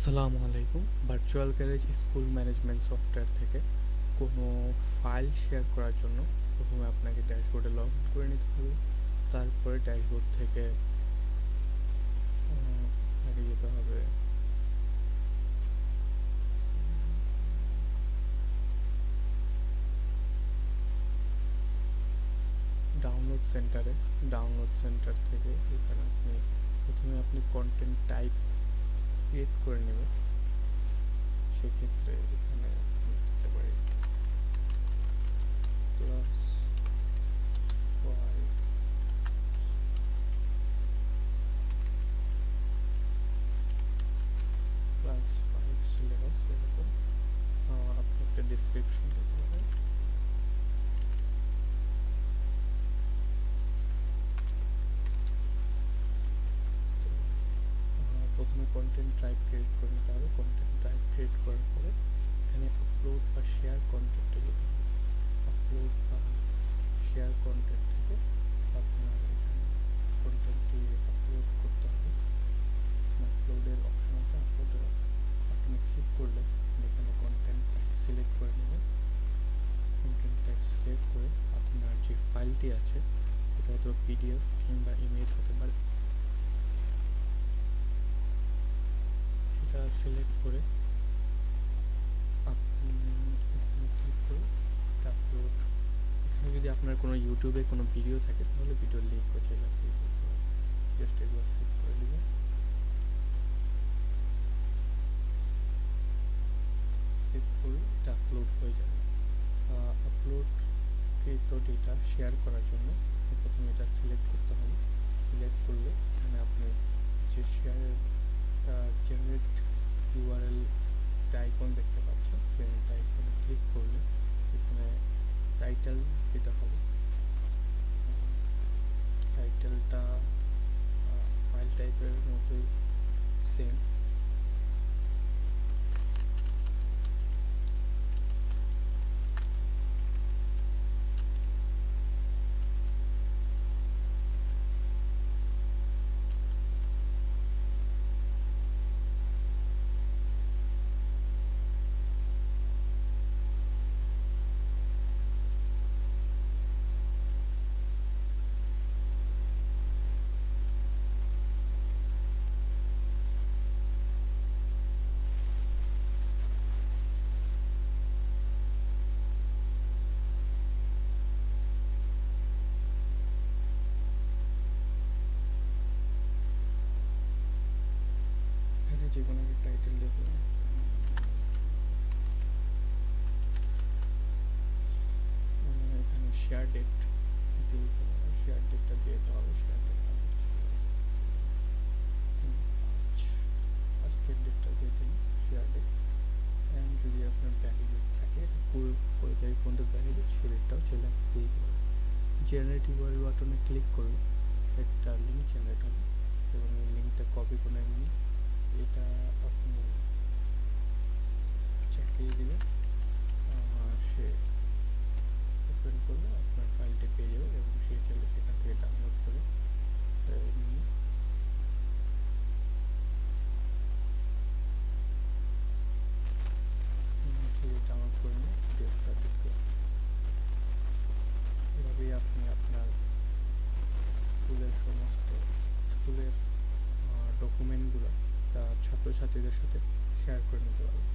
আসসালামু আলাইকুম। Virtual garage school management software থেকে কোনো ফাইল শেয়ার করার জন্য প্রথমে আপনাকে ড্যাশবোর্ডে লগ ইন করে নিতে হবে। তারপরে ড্যাশবোর্ড থেকে আপনাকে যেতে হবে। ডাউনলোড সেন্টারে ডাউনলোড সেন্টার থেকে এখানে আপনি প্রথমে আপনি কন্টেন্ট টাইপ ক্রিয়েট করে নেবে। সেক্ষেত্রে এখানে দিতে পারি প্লাস ক্লাস ফাইভ সিলেবাস এরকম। আপনার আপনি একটা ডিসক্রিপশন দিতে পারেন প্রথমে কন্টেন্ট টাইপ ক্রিয়েট করে নিতে হবে কন্টেন্ট টাইপ ক্রিয়েট করার পরে এখানে আপলোড বা শেয়ার কন্টেন্টে যেতে হবে আপলোড বা শেয়ার কন্টেন্ট থেকে আপনার এখানে কন্টেন্টটি আপলোড করতে হবে। আপলোডের অপশন আছে আপলোডের আপনি ক্লিক করলে এখানে কন্টেন্ট সিলেক্ট করে নেবেন। কন্টেন্ট টাইপ সিলেক্ট করে আপনার যে ফাইলটি আছে, এটা হয়তো পিডিএফ কিংবা ইমেজ হতে পারে। সিলেক্ট করে যদি আপনার কোনো ইউটিউবে কোনো ভিডিও থাকে, তাহলে ভিডিওর লিঙ্ক হচ্ছে জাস্ট এগুলো সেভ করে দিবেন সেভ করে এটা আপলোড হয়ে যাবে। আপলোড কৃত ডেটা শেয়ার করার জন্য প্রথমে এটা সিলেক্ট করতে হবে। সিলেক্ট করলে এখানে আপনি যে শেয়ারের জেনারেট যে কোনো একটা টাইটেল দিয়ে এখানে শেয়ার ডেট দিয়ে দিতে হবে। শেয়ার ডেটটা দিয়ে দিতে হবে। শেয়ার আজকের ডেটটা দিয়ে দিন শেয়ার ডেট অ্যান্ড যদি আপনার ভ্যালিডেট থাকে কো- কয় তারিখ পর্যন্ত ভ্যালিডেট সে ডেটটাও আপনি দিয়ে দিতে পারেন জেনারেট ইউআরএল বাটনে ক্লিক করলে একটা লিঙ্ক জেনারেট হবে। ছাত্রছাত্রীদের সাথে শেয়ার করে নিতে পারবেন